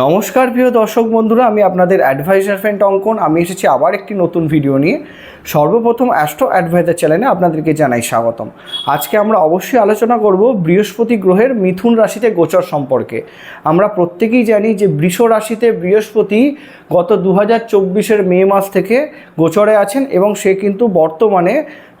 নমস্কার প্রিয় দর্শক বন্ধুরা, আমি আপনাদের অ্যাডভাইজার ফ্রেন্ড অঙ্কন। আমি এসেছি আবার একটি নতুন ভিডিও নিয়ে। সর্বপ্রথম অ্যাস্ট্রো অ্যাডভাইজার চ্যানেলে আপনাদেরকে জানাই স্বাগতম। আজকে আমরা অবশ্যই আলোচনা করব বৃহস্পতি গ্রহের মিথুন রাশিতে গোচর সম্পর্কে। আমরা প্রত্যেকেই জানি যে বৃষ রাশিতে বৃহস্পতি গত দু হাজার মে মাস থেকে গোচরে আছেন এবং সে কিন্তু বর্তমানে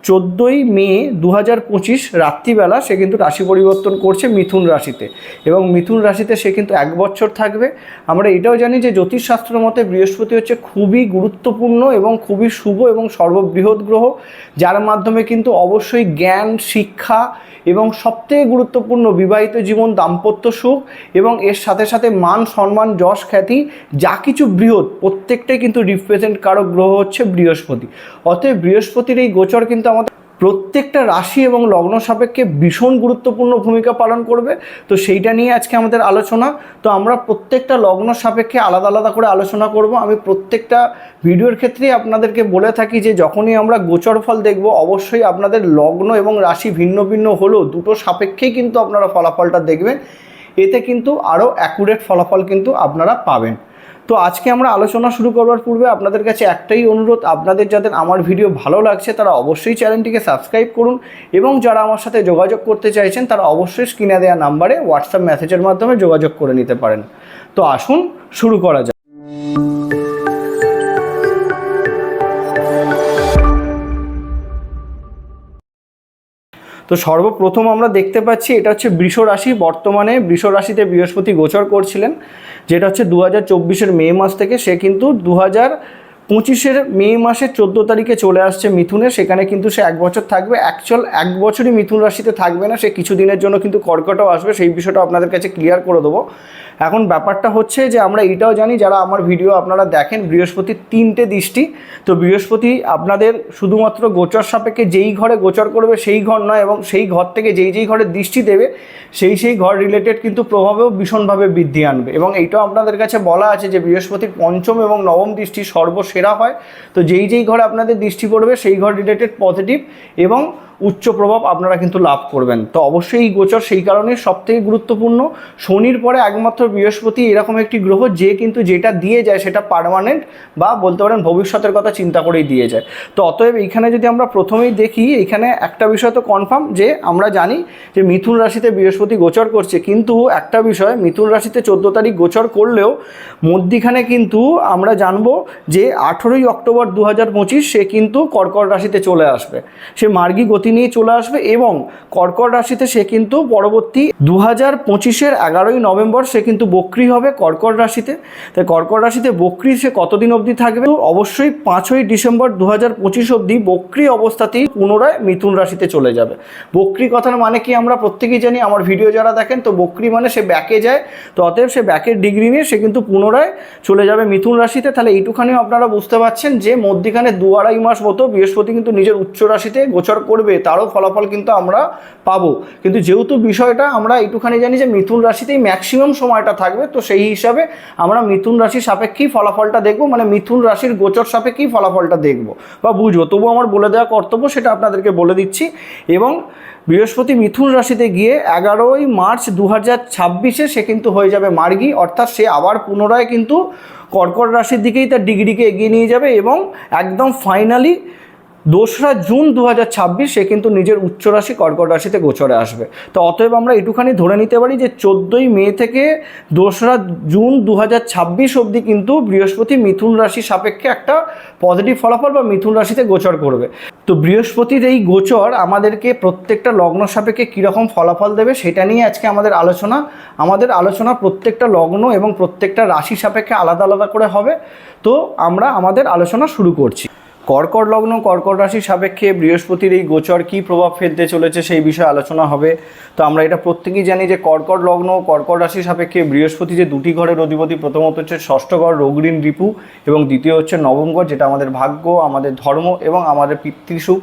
চোদ্দোই মে দু হাজার পঁচিশ রাত্রিবেলা সে কিন্তু রাশি পরিবর্তন করছে মিথুন রাশিতে এবং মিথুন রাশিতে সে কিন্তু এক বছর থাকবে। আমরা এটাও জানি যে জ্যোতিষশাস্ত্র মতে বৃহস্পতি হচ্ছে খুবই গুরুত্বপূর্ণ এবং খুবই শুভ এবং সর্ববৃহৎ গ্রহ, যার মাধ্যমে কিন্তু অবশ্যই জ্ঞান, শিক্ষা এবং সবথেকে গুরুত্বপূর্ণ বিবাহিত জীবন, দাম্পত্য সুখ এবং এর সাথে সাথে মান, সম্মান, যশ, খ্যাতি, যা কিছু বৃহৎ, প্রত্যেকটাই কিন্তু রিপ্রেজেন্ট কারক গ্রহ হচ্ছে বৃহস্পতি। অতএব বৃহস্পতির এই গোচর কিন্তু আমাদের প্রত্যেকটা রাশি এবং লগ্ন সাপেক্ষে ভীষণ গুরুত্বপূর্ণ ভূমিকা পালন করবে। তো সেইটা নিয়ে আজকে আমাদের আলোচনা। তো আমরা প্রত্যেকটা লগ্ন সাপেক্ষে আলাদা আলাদা করে আলোচনা করব। আমি প্রত্যেকটা ভিডিওর ক্ষেত্রেই আপনাদেরকে বলে থাকি যে যখনই আমরা গোচর ফল দেখব, অবশ্যই আপনাদের লগ্ন এবং রাশি ভিন্ন ভিন্ন হলেও দুটো সাপেক্ষেই কিন্তু আপনারা ফলাফলটা দেখবেন। এতে কিন্তু আরও অ্যাকুরেট ফলাফল কিন্তু আপনারা পাবেন। তো আজকে আমরা আলোচনা শুরু করবার পূর্বে আপনাদের কাছে একটাই অনুরোধ, আপনাদের যাদের আমার ভিডিও ভালো লাগছে তারা অবশ্যই চ্যানেলটিকে সাবস্ক্রাইব করুন এবং যারা আমার সাথে যোগাযোগ করতে চাইছেন তারা অবশ্যই স্ক্রিনে দেওয়া নাম্বারে হোয়াটসঅ্যাপ মেসেজের মাধ্যমে যোগাযোগ করে নিতে পারেন। তো আসুন শুরু করা যাক। তো সর্বপ্রথম আমরা দেখতে পাচ্ছি এটা হচ্ছে বৃষ রাশি। বর্তমানে বৃষ রাশিতে বৃহস্পতি গোচর করছিলেন, যেটা হচ্ছে দু হাজার মে মাস থেকে। সে কিন্তু দু হাজার পঁচিশের মে মাসের চোদ্দ তারিখে চলে আসছে মিথুনে সেখানে কিন্তু সে এক বছর থাকবে। অ্যাকচুয়াল এক বছরই মিথুন রাশিতে থাকবে না, সে কিছু দিনের জন্য কিন্তু কর্কটও আসবে, সেই বিষয়টা আপনাদের কাছে ক্লিয়ার করে দেবো। এখন ব্যাপারটা হচ্ছে যে, আমরা এইটাও জানি, যারা আমার ভিডিও আপনারা দেখেন, বৃহস্পতির তিনটে দৃষ্টি। তো বৃহস্পতি আপনাদের শুধুমাত্র গোচর সাপেক্ষে যেই ঘরে গোচর করবে, সেই ঘর নয়, এবং সেই ঘর থেকে যেই যেই ঘরে দৃষ্টি দেবে, সেই সেই ঘর রিলেটেড কিন্তু প্রভাবেও ভীষণভাবে বৃদ্ধি আনবে। এবং এইটাও আপনাদের কাছে বলা আছে যে, বৃহস্পতির পঞ্চম এবং নবম দৃষ্টি সর্বসেরা হয়। তো যেই যেই ঘরে আপনাদের দৃষ্টি পড়বে সেই ঘর রিলেটেড পজিটিভ এবং উচ্চ প্রভাব আপনারা কিন্তু লাভ করবেন। তো অবশ্যই এই গোচর সেই কারণে সবথেকে গুরুত্বপূর্ণ, শনির পরে একমাত্র বৃহস্পতি এরকম একটি গ্রহ যে কিন্তু যেটা দিয়ে যায় সেটা পার্মানেন্ট বা বলতে পারেন ভবিষ্যতের কথা চিন্তা করেই দিয়ে যায়। তো অতএব এইখানে যদি আমরা প্রথমেই দেখি এখানে একটা বিষয় তো কনফার্ম যে আমরা জানি যে মিথুন রাশিতে বৃহস্পতি গোচর করছে। কিন্তু একটা বিষয়, মিথুন রাশিতে চোদ্দ তারিখ গোচর করলেও মধ্যিখানে কিন্তু আমরা জানব যে আঠেরোই অক্টোবর দু হাজার পঁচিশ সে কিন্তু কর্কট রাশিতে চলে আসবে। সে মার্গী গতি নিয়ে চলে আসবে এবং কর্কট রাশিতে সে কিন্তু পরবর্তী দু হাজার পঁচিশের এগারোই নভেম্বর সে কিন্তু বক্রি হবে কর্কট রাশিতে। তাই কর্কট রাশিতে বক্রি সে কতদিন অবধি থাকবে? অবশ্যই পাঁচই ডিসেম্বর দু হাজার পঁচিশ অবধি বক্রি অবস্থাতেই পুনরায় মিথুন রাশিতে চলে যাবে। বক্রি কথার মানে কি আমরা প্রত্যেকেই জানি, আমার ভিডিও যারা দেখেন, তো বক্রি মানে সে ব্যাকে যায়, তো অতএব সে ব্যাকের ডিগ্রি নিয়ে সে কিন্তু পুনরায় চলে যাবে মিথুন রাশিতে। তাহলে এইটুখানিও আপনারা বুঝতে পারছেন যে মধ্যিখানে দু আড়াই মাস মতো বৃহস্পতি কিন্তু নিজের উচ্চ রাশিতে গোচর করবে। তারও ফলাফল কিন্তু আমরা পাবো। কিন্তু যেহেতু বিষয়টা আমরা এইটুখানি জানি যে মিথুন রাশিতেই ম্যাক্সিমাম সময়টা থাকবে, তো সেই হিসাবে আমরা মিথুন রাশির সাপেক্ষেই ফলাফলটা দেখব মানে মিথুন রাশির গোচর সাপেক্ষেই ফলাফলটা দেখব। বা বুঝব তবু আমার বলে দেওয়া কর্তব্য সেটা আপনাদেরকে বলে দিচ্ছি। এবং বৃহস্পতি মিথুন রাশিতে গিয়ে এগারোই মার্চ দু হাজার ছাব্বিশে সে কিন্তু হয়ে যাবে মার্গী, অর্থাৎ সে আবার পুনরায় কিন্তু কর্কট রাশির দিকেই তার ডিগ্রিকে এগিয়ে নিয়ে যাবে এবং একদম ফাইনালি দোসরা জুন দু হাজার সে কিন্তু নিজের উচ্চ রাশি কর্কট রাশিতে গোচরে আসবে। তো অতএব আমরা এটুখানি ধরে নিতে পারি যে চোদ্দোই মে থেকে দোসরা জুন দু হাজার ছাব্বিশ অবধি কিন্তু বৃহস্পতি মিথুন রাশি সাপেক্ষে একটা পজিটিভ ফলাফল বা মিথুন রাশিতে গোচর করবে। তো বৃহস্পতির এই গোচর আমাদেরকে প্রত্যেকটা লগ্ন সাপেক্ষে কীরকম ফলাফল দেবে সেটা নিয়ে আজকে আমাদের আলোচনা। আমাদের আলোচনা প্রত্যেকটা লগ্ন এবং প্রত্যেকটা রাশি সাপেক্ষে আলাদা আলাদা করে হবে। তো আমরা আমাদের আলোচনা শুরু করছি। কর্কট লগ্ন, কর্কট রাশির সাপেক্ষে বৃহস্পতির এই গোচর কী প্রভাব ফেলতে চলেছে সেই বিষয়ে আলোচনা হবে। তো আমরা এটা প্রত্যেকেই জানি যে কর্কট লগ্ন, কর্কট রাশির সাপেক্ষে বৃহস্পতি যে দুটি ঘরের অধিপতি, প্রথমত হচ্ছে ষষ্ঠ ঘর রোগঋণ রিপু এবং দ্বিতীয় হচ্ছে নবম ঘর, যেটা আমাদের ভাগ্য, আমাদের ধর্ম এবং আমাদের পিতৃসুখ।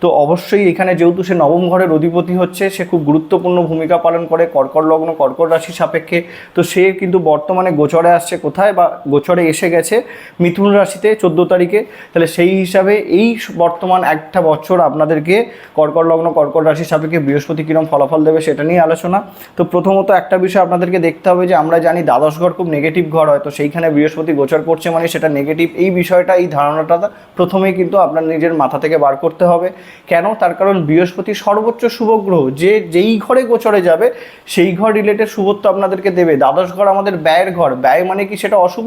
তো অবশ্যই এখানে যেহেতু সে নবম ঘরের অধিপতি হচ্ছে, সে খুব গুরুত্বপূর্ণ ভূমিকা পালন করে কর্কট লগ্ন, কর্কট রাশির সাপেক্ষে। তো সে কিন্তু বর্তমানে গোচরে আসছে কোথায় বা গোচরে এসে গেছে? মিথুন রাশিতে চোদ্দ তারিখে। তাহলে সেই হিসাবে এই বর্তমান একটা বছর আপনাদেরকে কর্কট লগ্ন, কর্কট রাশির সাপেক্ষে বৃহস্পতি কীরকম ফলাফল দেবে সেটা নিয়ে আলোচনা। তো প্রথমত একটা বিষয় আপনাদেরকে দেখতে হবে যে আমরা জানি দ্বাদশ ঘর খুব নেগেটিভ ঘর হয়, তো সেইখানে বৃহস্পতি গোচর করছে মানে সেটা নেগেটিভ এই বিষয়টা, এই ধারণাটা প্রথমেই কিন্তু আপনার নিজের মাথা থেকে বার করতে হবে। কেন? তার কারণ বৃহস্পতি সর্বোচ্চ শুভ গ্রহ, যে যেই ঘরে গোচরে যাবে, সেই ঘর রিলেটেড শুভত্ব আপনাদেরকে দেবে। দ্বাদশ ঘর আমাদের ব্যয়ের ঘর। ব্যয় মানে কি সেটা অশুভ?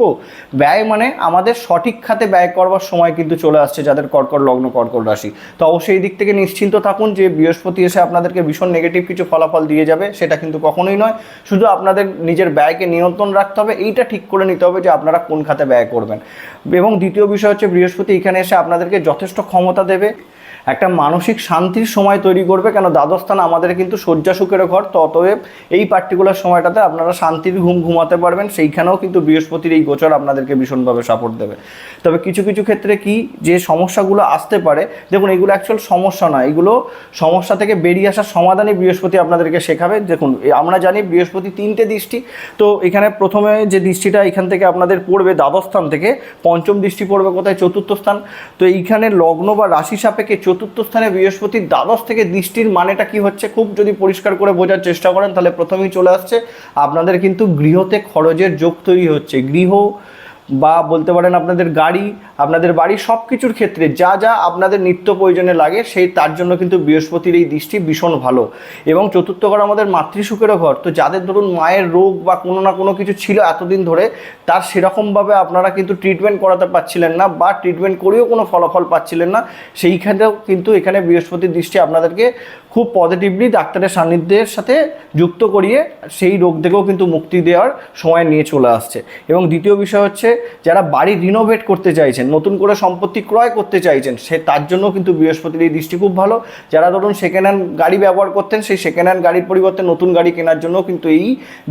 ব্যয় মানে আমাদের সঠিক খাতে ব্যয় করবার সময় কিন্তু চলে আসছে যাদের কর্কট লগ্ন, কর্কট রাশি। তো অবশ্যই এই দিক থেকে নিশ্চিন্ত থাকুন যে বৃহস্পতি এসে আপনাদেরকে ভীষণ নেগেটিভ কিছু ফলাফল দিয়ে যাবে, সেটা কিন্তু কখনোই নয়। শুধু আপনাদের নিজের ব্যয়কে নিয়ন্ত্রণ রাখতে হবে, এইটা ঠিক করে নিতে হবে যে আপনারা কোন খাতে ব্যয় করবেন। এবং দ্বিতীয় বিষয় হচ্ছে বৃহস্পতি এখানে এসে আপনাদেরকে যথেষ্ট ক্ষমতা দেবে। একটা মানসিক শান্তির সময় তৈরি করবে, কেন দ্বাদস্থান আমাদের কিন্তু শয্যা সুখের ঘর ততএব এই পার্টিকুলার সময়টাতে আপনারা শান্তির ঘুম ঘুমাতে পারবেন, সেইখানেও কিন্তু বৃহস্পতির এই গোচর আপনাদেরকে ভীষণভাবে সাপোর্ট দেবে। তবে কিছু কিছু ক্ষেত্রে কি যে সমস্যাগুলো আসতে পারে, দেখুন এগুলো অ্যাকচুয়াল সমস্যা নয়, এগুলো সমস্যা থেকে বেরিয়ে আসার সমাধানই বৃহস্পতি আপনাদেরকে শেখাবে। দেখুন আমরা জানি বৃহস্পতি তিনটে দৃষ্টি, তো এখানে প্রথমে যে দৃষ্টিটা এখান থেকে আপনাদের পড়বে দ্বাদস্থান থেকে, পঞ্চম দৃষ্টি পড়বে কোথায়? চতুর্থ স্থান। তো এইখানে লগ্ন বা রাশি সাপেক্ষে চতুর্থ স্থানে বৃহস্পতির দ্বাদশ থেকে দৃষ্টির মানেটা কি হচ্ছে? খুব যদি পরিষ্কার করে বোঝার চেষ্টা করেন, তাহলে প্রথমেই চলে আসছে, আপনাদের কিন্তু গৃহতে খরচের যোগ তৈরি হচ্ছে। গৃহ বা বলতে পারেন আপনাদের গাড়ি, আপনাদের বাড়ি সব কিছুর ক্ষেত্রে যা যা আপনাদের নিত্য প্রয়োজনে লাগে, সেই তার জন্য কিন্তু বৃহস্পতির এই দৃষ্টি ভীষণ ভালো। এবং চতুর্থ ঘর আমাদের মাতৃসুখেরও ঘর, তো যাদের ধরুন মায়ের রোগ বা কোনো না কোনো কিছু ছিল এতদিন ধরে, তার সেরকমভাবে আপনারা কিন্তু ট্রিটমেন্ট করাতে পারছিলেন না বা ট্রিটমেন্ট করেও কোনো ফলাফল পাচ্ছিলেন না। সেইখানেও কিন্তু এখানে বৃহস্পতির দৃষ্টি আপনাদেরকে খুব পজিটিভলি ডাক্তারের সান্নিধ্যের সাথে যুক্ত করিয়ে সেই রোগ থেকেও কিন্তু মুক্তি দেওয়ার সময় নিয়ে চলে আসছে। এবং দ্বিতীয় বিষয় হচ্ছে যারা বাড়ি রিনোভেট করতে চাইছেন, নতুন করে সম্পত্তি ক্রয় করতে চাইছেন, সে তার জন্য কিন্তু বৃহস্পতির এই দৃষ্টি খুব ভালো। যারা ধরুন সেকেন্ড হ্যান্ড গাড়ি ব্যবহার করতেন, সেই সেকেন্ড হ্যান্ড গাড়ির পরিবর্তে নতুন গাড়ি কেনার জন্য কিন্তু এই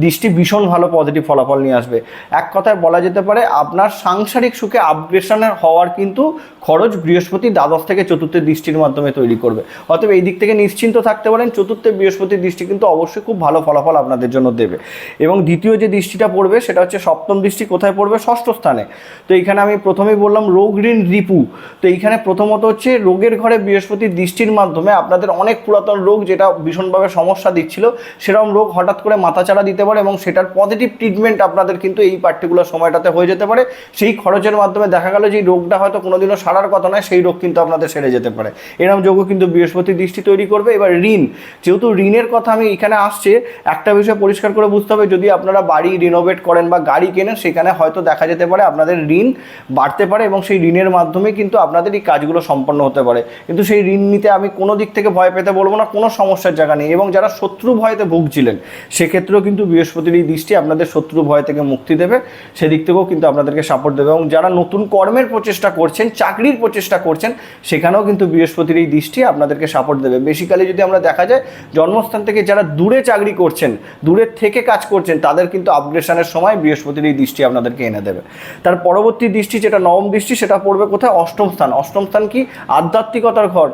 দৃষ্টি ভীষণ ভালো পজিটিভ ফলাফল নিয়ে আসবে। এক কথায় বলা যেতে পারে, আপনার সাংসারিক সুখে আপগ্রেশনের হওয়ার কিন্তু খরচ বৃহস্পতি দ্বাদশ থেকে চতুর্থের দৃষ্টির মাধ্যমে তৈরি করবে। অতএব এই দিক থেকে নিশ্চিন্ত থাকতে পারেন, চতুর্থে বৃহস্পতির দৃষ্টি কিন্তু অবশ্যই খুব ভালো ফলাফল আপনাদের জন্য দেবে। এবং দ্বিতীয় যে দৃষ্টিটা পড়বে, সেটা হচ্ছে সপ্তম দৃষ্টি কোথায় পড়বে? ষষ্ঠ স্থানে তো এইখানে আমি প্রথমেই বললাম রোগ ঋণ রিপু। তো এইখানে প্রথমত হচ্ছে রোগের ঘরে বৃহস্পতির দৃষ্টির মাধ্যমে আপনাদের অনেক পুরাতন রোগ যেটা ভীষণভাবে সমস্যা দিচ্ছিল, সেরকম রোগ হঠাৎ করে মাথাচাড়া দিতে পারে এবং সেটার পজিটিভ ট্রিটমেন্ট আপনাদের কিন্তু এই পার্টিকুলার সময়টাতে হয়ে যেতে পারে। সেই খরচের মাধ্যমে দেখা গেল যে রোগটা হয়তো কোনোদিনও সারার কথা নয়, সেই রোগ কিন্তু আপনাদের সেরে যেতে পারে। এরকম যোগ্য কিন্তু বৃহস্পতি দৃষ্টি তৈরি করবে। এবার ঋণ, যেহেতু ঋণের কথা আমি এখানে আসছে, একটা বিষয় পরিষ্কার করে বুঝতে হবে, যদি আপনারা বাড়ি রিনোভেট করেন বা গাড়ি কেনেন, সেখানে হয়তো দেখা যেতে পারে, আপনাদের ঋণ বাড়তে পারে এবং সেই ঋণের মাধ্যমে কিন্তু আপনাদের এই কাজগুলো সম্পন্ন হতে পারে। কিন্তু সেই ঋণ নিতে আমি কোনো দিক থেকে ভয় পেতে বলব না, কোনো সমস্যার জায়গা নেই এবং যারা শত্রু ভয়তে ভুগছিলেন, সেক্ষেত্রেও কিন্তু বৃহস্পতির এই দৃষ্টি আপনাদের শত্রু ভয় থেকে মুক্তি দেবে, সেদিক থেকেও কিন্তু আপনাদেরকে সাপোর্ট দেবে এবং যারা নতুন কর্মের প্রচেষ্টা করছেন, চাকরির প্রচেষ্টা করছেন, সেখানেও কিন্তু বৃহস্পতির এই দৃষ্টি আপনাদেরকে সাপোর্ট দেবে। বেসিক্যালি যদি আমরা দেখা যায়, জন্মস্থান থেকে যারা দূরে চাকরি করছেন দূরের থেকে কাজ করছেন, তাদের কিন্তু আপগ্রেশনের সময় বৃহস্পতির এই দৃষ্টি আপনাদেরকে এনে দেবে। তার পরবর্তী দৃষ্টি, যেটা নবম দৃষ্টি, সেটা পড়বে কোথায়? অষ্টম স্থান। অষ্টম স্থান কি? আধ্যাত্মিকতার ঘর।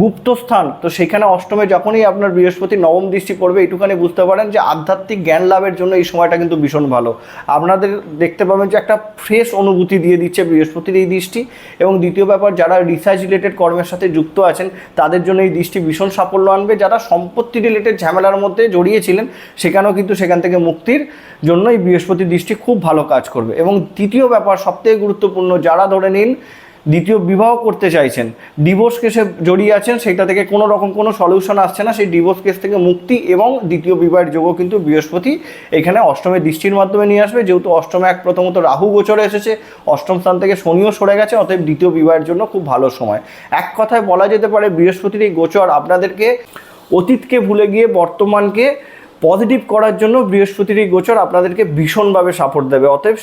গুপ্ত স্থান তো সেখানে অষ্টমে যখনই আপনার বৃহস্পতি নবম দৃষ্টি পড়বে, এইটুখানি বুঝতে পারেন যে আধ্যাত্মিক জ্ঞান লাভের জন্য এই সময়টা কিন্তু ভীষণ ভালো। আপনাদের দেখতে পাবেন যে একটা ফ্রেশ অনুভূতি দিয়ে দিচ্ছে বৃহস্পতির এই দৃষ্টি। এবং দ্বিতীয় ব্যাপার, যারা রিসার্চ রিলেটেড কর্মের সাথে যুক্ত আছেন, তাদের জন্য এই দৃষ্টি ভীষণ সাফল্য আনবে। যারা সম্পত্তি রিলেটেড ঝামেলার মধ্যে জড়িয়েছিলেন, সেখানেও কিন্তু সেখান থেকে মুক্তির জন্য এই বৃহস্পতির দৃষ্টি খুব ভালো কাজ করবে। এবং তৃতীয় ব্যাপার, সবথেকে গুরুত্বপূর্ণ, যারা ধরে নিন দ্বিতীয় বিবাহ করতে চাইছেন। ডিভোর্স কেসে জড়িয়ে আছেন সেটা থেকে কোনো রকম কোনো সলিউশন আসছে না। সেই ডিভোর্স কেস থেকে মুক্তি এবং দ্বিতীয় বিবাহের যোগও কিন্তু বৃহস্পতি এখানে অষ্টমের দৃষ্টির মাধ্যমে নিয়ে আসবে। যেহেতু অষ্টমে এক প্রথমত রাহু গোচরে এসেছে, অষ্টম স্থান থেকে শনিও সরে গেছে, অতএব দ্বিতীয় বিবাহের জন্য খুব ভালো সময়। এক কথায় বলা যেতে পারে, বৃহস্পতির এই গোচর আপনাদেরকে অতীতকে ভুলে গিয়ে বর্তমানকে পজিটিভ করার জন্য বৃহস্পতির এই গোচর আপনাদেরকে ভীষণভাবে সাপোর্ট দেবে। অতএব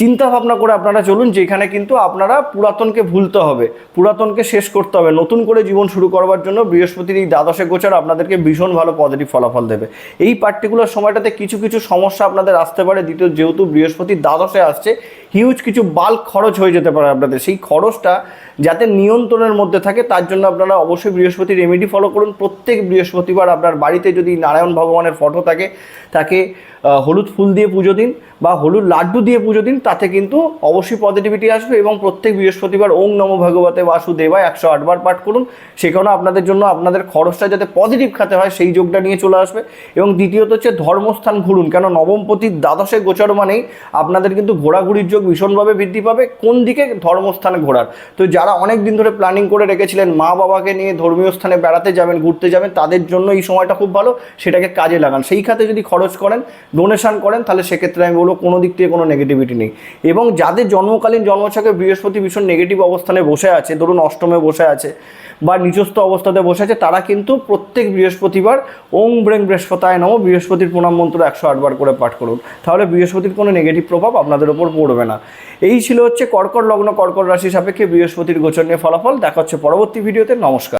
চিন্তা ভাবনা করে আপনারা চলুন, যেখানে কিন্তু আপনারা পুরাতনকে ভুলতে হবে। পুরাতনকে শেষ করতে হবে। নতুন করে জীবন শুরু করবার জন্য বৃহস্পতির এই দ্বাদশে গোচর আপনাদেরকে ভীষণ ভালো পজিটিভ ফলাফল দেবে। এই পার্টিকুলার সময়টাতে কিছু কিছু সমস্যা আপনাদের আসতে পারে। দ্বিতীয়, যেহেতু বৃহস্পতির দ্বাদশে আসছে হিউজ কিছু বাল্ক খরচ হয়ে যেতে পারে আপনাদের। সেই খরচটা যাতে নিয়ন্ত্রণের মধ্যে থাকে, তার জন্য আপনারা অবশ্যই বৃহস্পতি রেমেডি ফলো করুন। প্রত্যেক বৃহস্পতিবার আপনার বাড়িতে যদি নারায়ণ ভগবানের ফটো থাকে, তাকে হলুদ ফুল দিয়ে পুজো দিন বা হলুদ লাড্ডু দিয়ে পুজো দিন তাতে কিন্তু অবশ্যই পজিটিভিটি আসবে এবং প্রত্যেক বৃহস্পতিবার ওং নম ভগবতে বাসুদেবা একশো আটবার পাঠ করুন। সে কারণে আপনাদের জন্য আপনাদের খরচটা যাতে পজিটিভ খাতে হয় সেই যোগটা নিয়ে চলে আসবে। এবং দ্বিতীয়ত হচ্ছে ধর্মস্থান ঘুরুন। কেন নবমপতির দ্বাদশে গোচর মানেই আপনাদের কিন্তু ঘোরাঘুরির যোগ ভীষণভাবে বৃদ্ধি পাবে। কোন দিকে? ধর্মস্থানে ঘোরার। তো যারা অনেক দিন ধরে প্ল্যানিং করে রেখেছিলেন মা বাবাকে নিয়ে ধর্মীয় স্থানে বেড়াতে যাবেন, ঘুরতে যাবেন, তাদের জন্য এই সময়টা খুব ভালো। সেটাকে কাজে লাগান। সেই খাতে যদি খরচ করেন ডোনেশন করেন, তাহলে সেক্ষেত্রে আমি বলব কোনো দিক থেকে কোনো নেগেটিভিটি নেই। এবং যাদের জন্মকালীন জন্মছকে বৃহস্পতি ভীষণ নেগেটিভ অবস্থানে বসে আছে, ধরুন অষ্টমে বসে আছে বা নিচস্থ অবস্থাতে বসে আছে, তারা কিন্তু প্রত্যেক বৃহস্পতিবার ওং ব্রেং বৃহস্পতায় নম বৃহস্পতির প্রণাম মন্ত্র একশো আটবার করে পাঠ করুন। তাহলে বৃহস্পতির কোনো নেগেটিভ প্রভাব আপনাদের ওপর পড়বে না। এই ছিল হচ্ছে কর্কট লগ্ন, কর্কট রাশি সাপেক্ষে বৃহস্পতির গোচর নিয়ে ফলাফল। দেখা হচ্ছে পরবর্তী ভিডিওতে। নমস্কার।